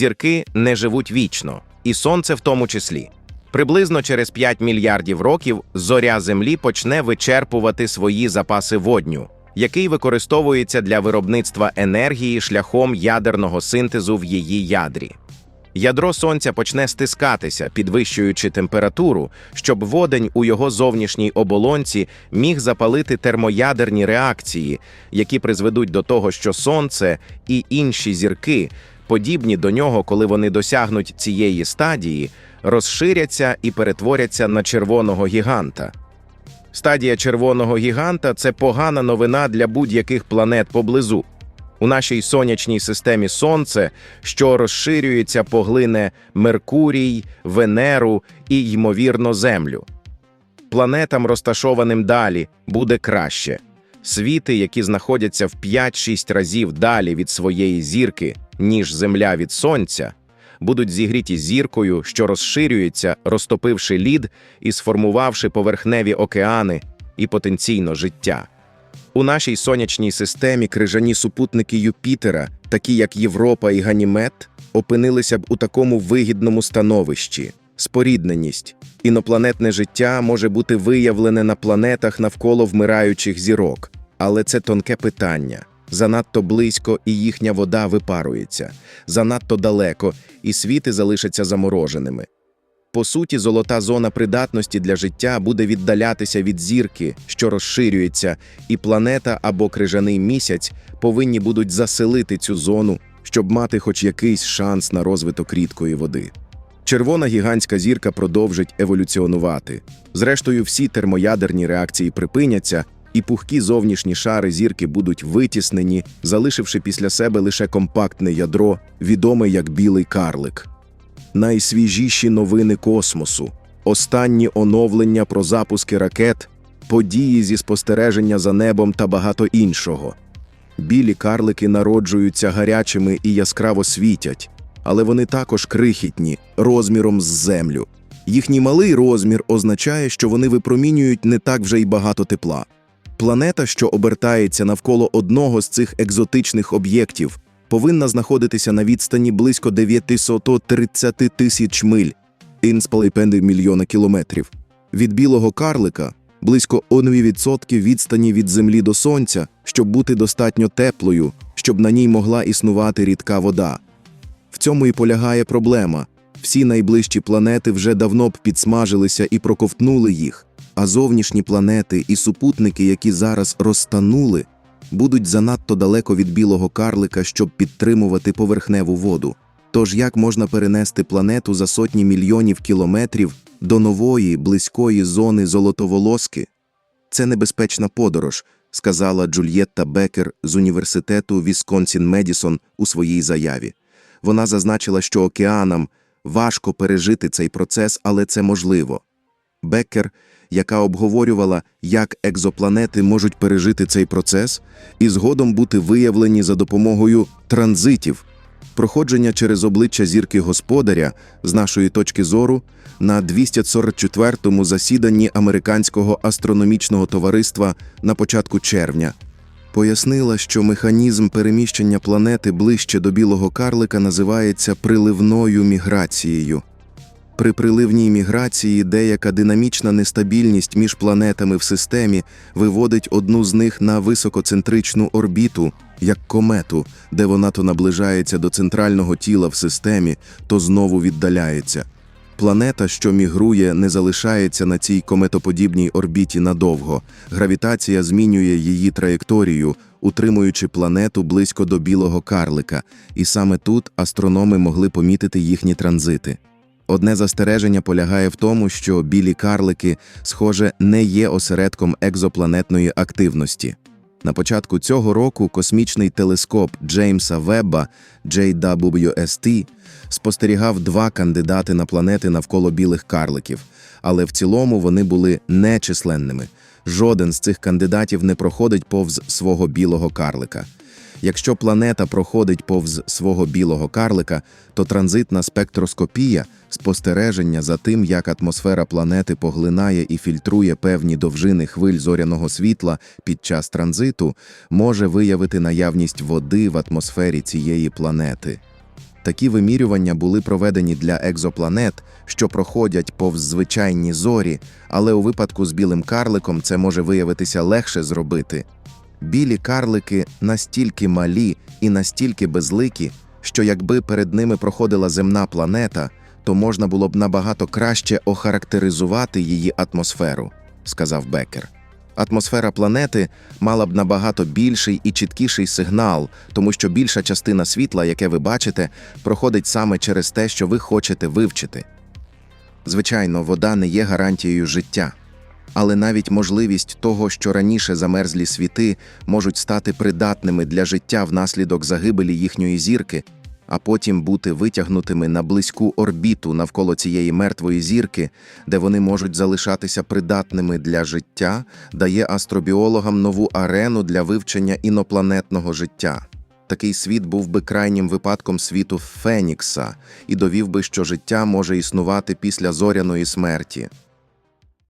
Зірки не живуть вічно, і сонце в тому числі. Приблизно через 5 мільярдів років зоря Землі почне вичерпувати свої запаси водню, який використовується для виробництва енергії шляхом ядерного синтезу в її ядрі. Ядро сонця почне стискатися, підвищуючи температуру, щоб водень у його зовнішній оболонці міг запалити термоядерні реакції, які призведуть до того, що сонце і інші зірки, подібні до нього, коли вони досягнуть цієї стадії, розширяться і перетворяться на червоного гіганта. Стадія червоного гіганта це погана новина для будь-яких планет поблизу. У нашій сонячній системі Сонце, що розширюється, поглине Меркурій, Венеру і, ймовірно, Землю. Планетам, розташованим далі, буде краще. Світи, які знаходяться в 5-6 разів далі від своєї зірки, ніж Земля від Сонця, будуть зігріті зіркою, що розширюється, розтопивши лід і сформувавши поверхневі океани і потенційно життя. У нашій сонячній системі крижані супутники Юпітера, такі як Європа і Ганімед, опинилися б у такому вигідному становищі. Спорідненість. Інопланетне життя може бути виявлене на планетах навколо вмираючих зірок, але це тонке питання. Занадто близько і їхня вода випарується, занадто далеко, і світи залишаться замороженими. По суті, золота зона придатності для життя буде віддалятися від зірки, що розширюється, і планета або крижаний місяць повинні будуть заселити цю зону, щоб мати хоч якийсь шанс на розвиток рідкої води. Червона гігантська зірка продовжить еволюціонувати. Зрештою, всі термоядерні реакції припиняться, і пухкі зовнішні шари зірки будуть витіснені, залишивши після себе лише компактне ядро, відоме як білий карлик найсвіжіші новини космосу, останні оновлення про запуски ракет, події зі спостереження за небом та багато іншого. Білі карлики народжуються гарячими і яскраво світять, але вони також крихітні, розміром з землю. Їхній малий розмір означає, що вони випромінюють не так вже й багато тепла. Планета, що обертається навколо одного з цих екзотичних об'єктів, повинна знаходитися на відстані близько 930 тисяч миль, інспалейпенди мільйона кілометрів. Від білого карлика близько 1% відстані від Землі до Сонця, щоб бути достатньо теплою, щоб на ній могла існувати рідка вода. В цьому і полягає проблема. Всі найближчі планети вже давно б підсмажилися і проковтнули їх, а зовнішні планети і супутники, які зараз розтанули, будуть занадто далеко від білого карлика, щоб підтримувати поверхневу воду. Тож як можна перенести планету за сотні мільйонів кілометрів до нової близької зони золотоволоски? Це небезпечна подорож, сказала Джульєтта Бекер з університету Вісконсін Медісон у своїй заяві. Вона зазначила, що океанам важко пережити цей процес, але це можливо. Беккер, яка обговорювала, як екзопланети можуть пережити цей процес, і згодом бути виявлені за допомогою транзитів, проходження через обличчя зірки господаря, з нашої точки зору, на 244-му засіданні Американського астрономічного товариства на початку червня. Пояснила, що механізм переміщення планети ближче до білого карлика називається приливною міграцією. При приливній міграції деяка динамічна нестабільність між планетами в системі виводить одну з них на високоцентричну орбіту, як комету, де вона то наближається до центрального тіла в системі, то знову віддаляється. Планета, що мігрує, не залишається на цій кометоподібній орбіті надовго. Гравітація змінює її траєкторію, утримуючи планету близько до білого карлика, і саме тут астрономи могли помітити їхні транзити. Одне застереження полягає в тому, що білі карлики, схоже, не є осередком екзопланетної активності. На початку цього року космічний телескоп Джеймса Вебба JWST спостерігав два кандидати на планети навколо білих карликів, але в цілому вони були нечисленними. Жоден з цих кандидатів не проходить повз свого білого карлика. Якщо планета проходить повз свого білого карлика, то транзитна спектроскопія, спостереження за тим, як атмосфера планети поглинає і фільтрує певні довжини хвиль зоряного світла під час транзиту, може виявити наявність води в атмосфері цієї планети. Такі вимірювання були проведені для екзопланет, що проходять повз звичайні зорі, але у випадку з білим карликом це може виявитися легше зробити. Білі карлики настільки малі і настільки безликі, що якби перед ними проходила земна планета, то можна було б набагато краще охарактеризувати її атмосферу, сказав Беккер. Атмосфера планети мала б набагато більший і чіткіший сигнал, тому що більша частина світла, яке ви бачите, проходить саме через те, що ви хочете вивчити. Звичайно, вода не є гарантією життя, але навіть можливість того, що раніше замерзлі світи можуть стати придатними для життя внаслідок загибелі їхньої зірки, а потім бути витягнутими на близьку орбіту навколо цієї мертвої зірки, де вони можуть залишатися придатними для життя, дає астробіологам нову арену для вивчення інопланетного життя. Такий світ був би крайнім випадком світу Фенікса і довів би, що життя може існувати після зоряної смерті.